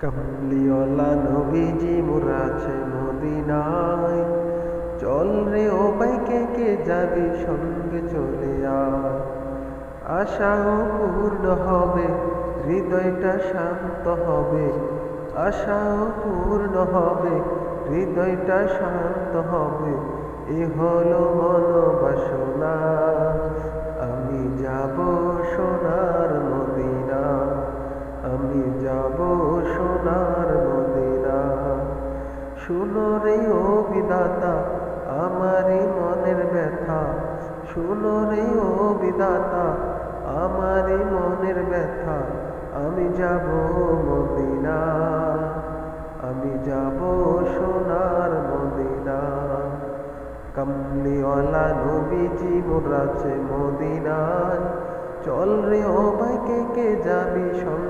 কামলিওয়ালা নবীজি মুরাছে মদিনায়। চল রে ও বাইকে কে যাবি সঙ্গে চলে আয়। আশাও পূর্ণ হবে, হৃদয়টা শান্ত হবে। আশাও পূর্ণ হবে, হৃদয়টা শান্ত হবে। এ হলো মনোবাসনা আমি যাব সোনার মদিনা। আমি যাব সোনার মদিনা। শুনো রে ও বিদাতা আমারই মনের ব্যথা। শুনো রে ও বিদাতা আমারই মনের ব্যথা। আমি যাব মদিনা, আমি যাব সোনার মদিনা। কামলিওয়ালা নবীজি মোরাছে মদিনায়। চল রে ও বাইকে কে যাবি সঙ্গে?